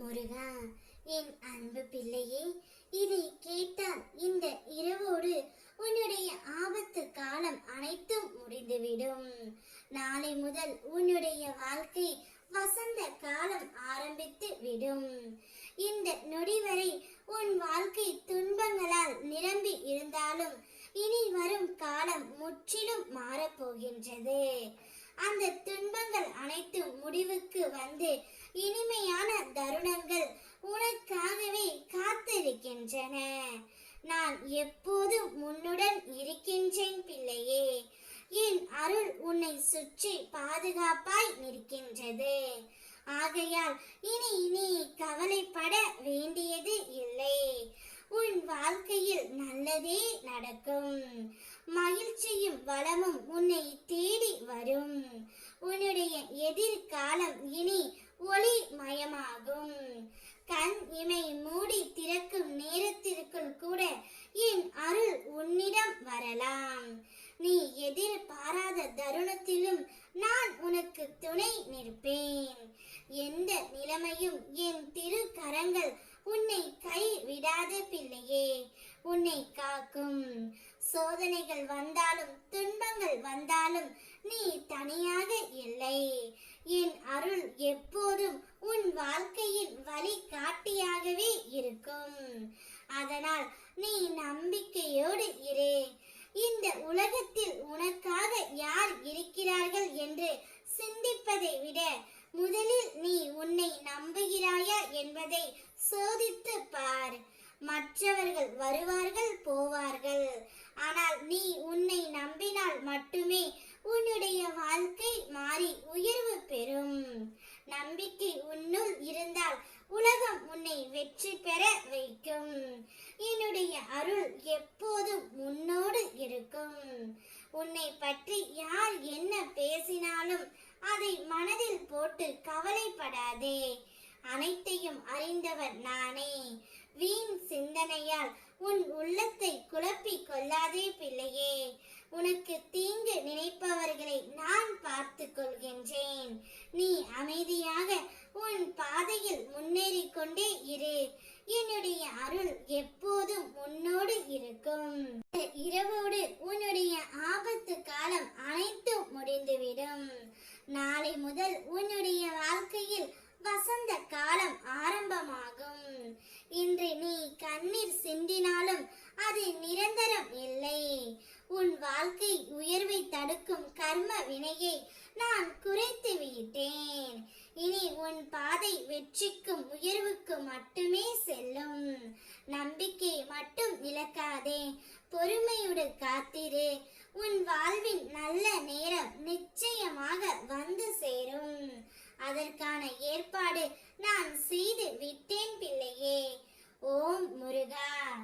முருகா என் அன்பு பிள்ளையே இதை கேட்டால் இந்த இரவோடு உன்னுடைய ஆபத்து காலம் அனைத்தும் முடிந்துவிடும். நாளை முதல் உன்னுடைய வாழ்க்கை வசந்த காலம் ஆரம்பித்து விடும். இந்த நொடி வரை உன் வாழ்க்கை துன்பங்களால் நிரம்பி இருந்தாலும் இனி வரும் காலம் முற்றிலும் மாறப்போகின்றது அந்த துன்பங்கள் அனைத்தும் முடிவுக்கு வந்து இனிமையான தருணங்கள் உனக்காகவே காத்திருக்கின்றன. நான் எப்போதும் உன்னுடன் இருக்கின்றேன் பிள்ளையே. என் அருள் உன்னை சுற்றி பாதுகாப்பாய் நிற்கின்றது. ஆகையால் இனி இனி கவலைப்பட வேண்டும் நல்லதே நடக்கும். மகிழ்ச்சியும் வளமும் உன்னை தேடி வரும். உன்னுடைய எதிர்காலம் இனி ஒளி மயமாகும் கண் இமை மூடி திறக்கும் நேரத்திற்குள் கூட என் அருள் உன்னிடம் வரலாம். நீ எதிர்பாராத தருணத்திலும் நான் உனக்கு துணை நிற்பேன். எந்த நிலைமையும் என் திரு கரங்கள் உன்னை கை விடாத பிள்ளையே உன்னை காக்கும் சோதனைகள் வந்தாலும் துன்பங்கள் வந்தாலும் நீ தனியாக இல்லை. என் அருள் எப்போதும் உன் வாழ்க்கையின் வழிகாட்டியாகவே இருக்கும். அதனால் நீ நம்பிக்கையோடு இரு. இந்த உலகத்தில் உனக்காக யார் இருக்கிறார்கள் என்று சிந்திப்பதை விட முதலில் நீ உன்னை நம்புகிறாயா என்பதை சோதித்து பார். மற்றவர்கள் வருவார்கள் போவார்கள். ஆனால் நீ உன்னை நம்பினால் மட்டுமே உன்னுடைய வாழ்க்கை மாறி உயர்வு பெறும். நம்பிக்கை உன்னுள் இருந்தால் உலகம் உன்னை வெற்றி பெற வைக்கும். என்னுடைய அருள் எப்போதும் உன்னோடு இருக்கும். உன்னை பற்றி யார் என்ன பேசினாலும் அதை மனதில் போட்டு கவலைப்படாதே. அனைத்தையும் அறிந்தவர் நானே. சிந்தனையால் உன் உள்ளத்தை குழப்பிக் கொள்ளாதே பிள்ளையே. உனக்கு தீங்கு நினைப்பவர்களை நான் பார்த்து கொள்கின்றேன். நீ அமைதியாக உன் பாதையில் முன்னேறிக் கொண்டே இரு. என்னுடைய அருள் எப்போதும் உன்னோடு இருக்கும். இரவோடு உன்னுடைய ஆபத்து காலம் அனைத்தும் முடிந்துவிடும். நாளை முதல் உன்னுடைய கர்ம வினையை நான் குறைத்து விட்டேன். இனி உன் பாதை வெற்றிக்கும் உயர்வுக்கு மட்டுமே செல்லும். நம்பிக்கை மட்டும் இழக்காதே. பொறுமையுடன் காத்திரு. உன் வாழ்வின் நல்ல நேரம் நிச்சயமாக வந்து சேரும். அதற்கான ஏற்பாடு நான் செய்து விட்டேன் பிள்ளையே. ஓம் முருகா.